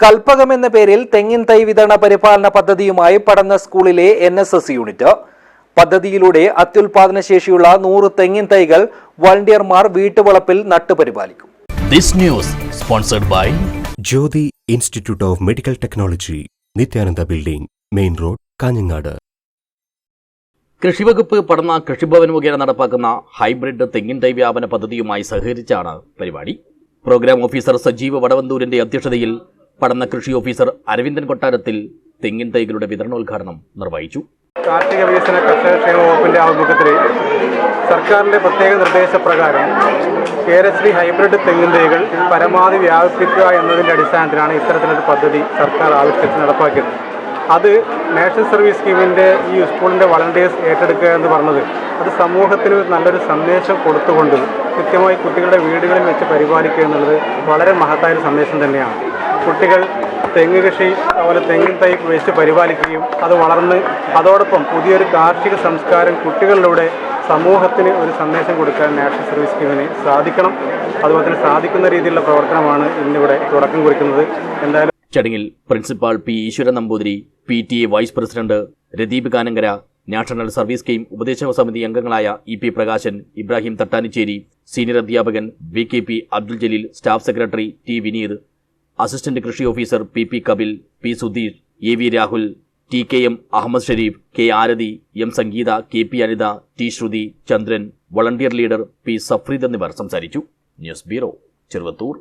കൽപ്പകം എന്ന പേരിൽ തെങ്ങിൻ തൈ വിതരണ പരിപാലന പദ്ധതിയുമായി പടന്ന സ്കൂളിലെ എൻ എസ് എസ് യൂണിറ്റ് പദ്ധതിയിലൂടെ അത്യുൽപാദന ശേഷിയുള്ള നൂറ് തെങ്ങിൻ തൈകൾ വളണ്ടിയർമാർ വീട്ടുവളപ്പിൽ നട്ടുപരിപാലിക്കും This news sponsored by Jyothi institute of medical technology Nithyananda building main road Kanhangad. കൃഷിവകുപ്പ് പടന്ന കൃഷിഭവൻ മുഖേന നടപ്പാക്കുന്ന ഹൈബ്രിഡ് തെങ്ങിൻ തൈ വ്യാപന പദ്ധതിയുമായി സഹകരിച്ചാണ് പരിപാടി. പ്രോഗ്രാം ഓഫീസർ സജീവ് വടവന്തൂരിന്റെ അധ്യക്ഷതയിൽ പടന്ന കൃഷി ഓഫീസർ അരവിന്ദൻ കൊട്ടാരത്തിൽ തെങ്ങിൻ തൈകളുടെ വിതരണോദ്ഘാടനം നിർവഹിച്ചു. കാർഷിക വികസന കർഷക ക്ഷേമ വകുപ്പിന്റെ ആഭിമുഖ്യത്തിൽ സർക്കാരിന്റെ പ്രത്യേക നിർദ്ദേശപ്രകാരം കേരശ്രീ ഹൈബ്രിഡ് തെങ്ങിൻ തൈകൾ പരമാവധി വ്യാപിപ്പിക്കുക എന്നതിന്റെ അടിസ്ഥാനത്തിലാണ് ഇത്തരത്തിലൊരു പദ്ധതി സർക്കാർ ആവിഷ്കരിച്ച് നടപ്പാക്കിയത്. അത് നാഷണൽ സർവീസ് സ്കീമിന്റെ ഈ സ്കൂളിന്റെ വളണ്ടിയേഴ്സ് ഏറ്റെടുക്കുക എന്ന് പറഞ്ഞത് അത് സമൂഹത്തിന് നല്ലൊരു സന്ദേശം കൊടുത്തുകൊണ്ട് കൃത്യമായി കുട്ടികളുടെ വീടുകളിൽ വെച്ച് പരിപാലിക്കുക എന്നുള്ളത് വളരെ മഹത്തായ സന്ദേശം തന്നെയാണ്. കുട്ടികൾ തെങ്ങ് കൃഷി അതുപോലെ തെങ്ങിൻ തൈ വെച്ച് പരിപാലിക്കുകയും അത് വളർന്ന് അതോടൊപ്പം പുതിയൊരു കാർഷിക സംസ്കാരം കുട്ടികളിലൂടെ സമൂഹത്തിന് ഒരു സന്ദേശം കൊടുക്കാൻ നാഷണൽ സർവീസ് സ്കീമിന് സാധിക്കണം. അതുപോലെ തന്നെ സാധിക്കുന്ന രീതിയിലുള്ള പ്രവർത്തനമാണ് ഇന്നിവിടെ തുടക്കം കുറിക്കുന്നത്. എന്തായാലും ചടങ്ങിൽ principal P Eswaran Namboothiri P T A vice president Radeep Kanankara national service scheme ഉപദേശക സമിതി അംഗങ്ങളായ E P Prakashan Ibrahim Thattanicheri senior അധ്യാപകൻ V K P Abdul Jaleel staff secretary T Vineeth assistant കൃഷി officer P P Kapil P Sudheer A V Rahul T K M Ahammed Shareef K Aarathi M Sangeetha K P Anitha T Sruthi Chandran volunteer leader P Safreed എന്നിവർ സംസാരിച്ചു. News bureau Cheruvathur.